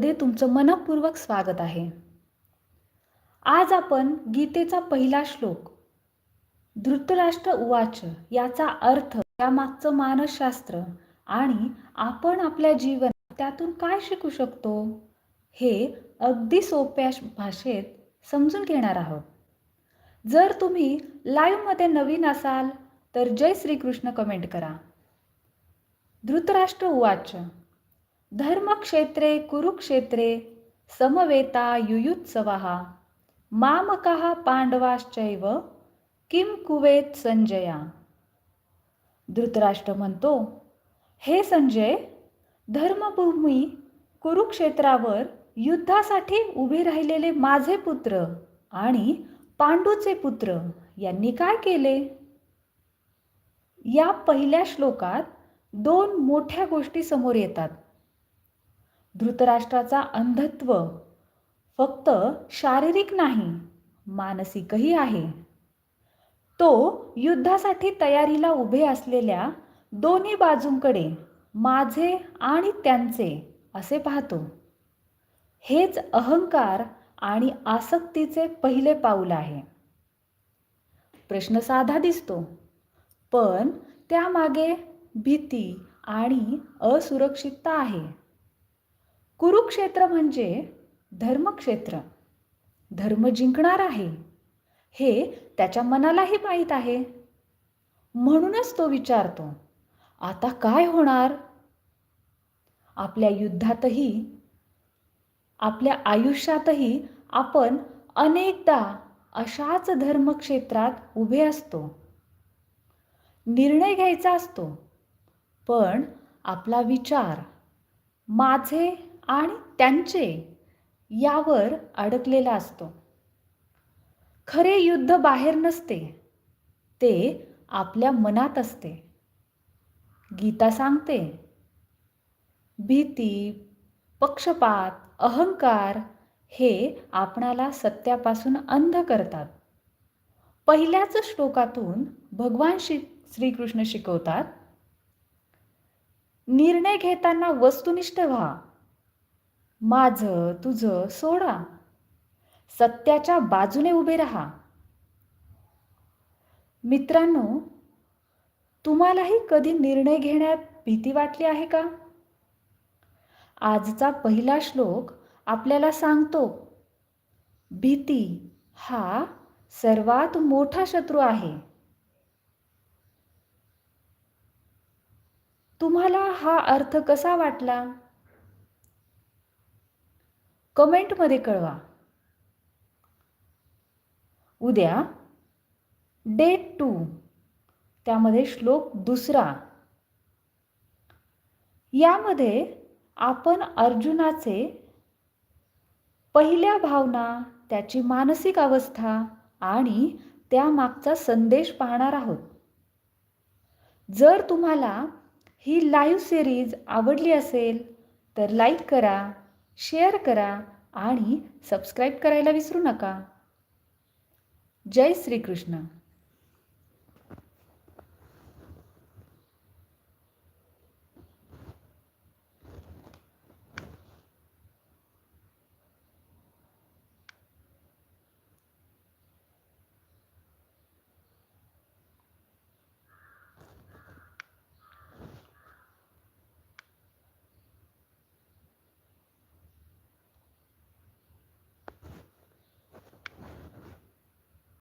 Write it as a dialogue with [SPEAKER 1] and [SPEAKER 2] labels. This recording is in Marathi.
[SPEAKER 1] मध्ये तुमचं मनपूर्वक स्वागत आहे. आज आपण गीतेचा पहिला श्लोक धृतराष्ट्र उवाच याचा अर्थ त्यामागचं मानसशास्त्र आणि आपण आपल्या जीवनात त्यातून काय शिकू शकतो हे अगदी सोप्या भाषेत समजून घेणार आहोत. जर तुम्ही लाईव्हमध्ये नवीन असाल तर जय श्रीकृष्ण कमेंट करा. धृतराष्ट्र उवाच धर्मक्षेत्रे कुरुक्षेत्रे समवेता युयुत्सवः मामकः पांडवाश्चैव किम कुवेत संजया? धृतराष्ट्र म्हणतो हे संजय धर्मभूमी कुरुक्षेत्रावर युद्धासाठी उभे राहिलेले माझे पुत्र आणि पांडूचे पुत्र यांनी काय केले? या पहिल्या श्लोकात दोन मोठ्या गोष्टी समोर येतात. धृतराष्ट्राचा अंधत्व फक्त शारीरिक नाही मानसिकही आहे. तो युद्धासाठी तयारीला उभे असलेल्या दोन्ही बाजूंकडे माझे आणि त्यांचे असे पाहतो. हेच अहंकार आणि आसक्तीचे पहिले पाऊल आहे. प्रश्न साधा दिसतो पण त्यामागे भीती आणि असुरक्षितता आहे. कुरुक्षेत्र म्हणजे धर्मक्षेत्र. धर्म जिंकणार आहे. हे त्याच्या मनालाही माहीत आहे. म्हणूनच तो विचारतो आता काय होणार? आपल्या युद्धातही आपल्या आयुष्यातही आपण अनेकदा अशाच धर्मक्षेत्रात उभे असतो. निर्णय घ्यायचा असतो. पण आपला विचार माझे आणि त्यांचे यावर अडकलेला असतो. खरे युद्ध बाहेर नसते ते आपल्या मनात असते. गीता सांगते भीती पक्षपात अहंकार हे आपणाला सत्यापासून अंध करतात. पहिल्याच श्लोकातून भगवान श्री श्रीकृष्ण शिकवतात निर्णय घेताना वस्तुनिष्ठ व्हा. माझं तुझं सोडा. सत्याच्या बाजूने उभे राहा. मित्रांनो तुम्हालाही कधी निर्णय घेण्यात भीती वाटली आहे का? आजचा पहिला श्लोक आपल्याला सांगतो भीती हा सर्वात मोठा शत्रू आहे. तुम्हाला हा अर्थ कसा वाटला? कमेंटमध्ये कळवा. उद्या डे टू त्यामध्ये श्लोक दुसरा. यामध्ये आपण अर्जुनाचे पहिल्या भावना त्याची मानसिक अवस्था आणि त्यामागचा संदेश पाहणार आहोत. जर तुम्हाला ही लाईव्ह सिरीज आवडली असेल तर लाईक करा. शेअर करा आणि सबस्क्राईब करायला विसरू नका. जय श्रीकृष्ण.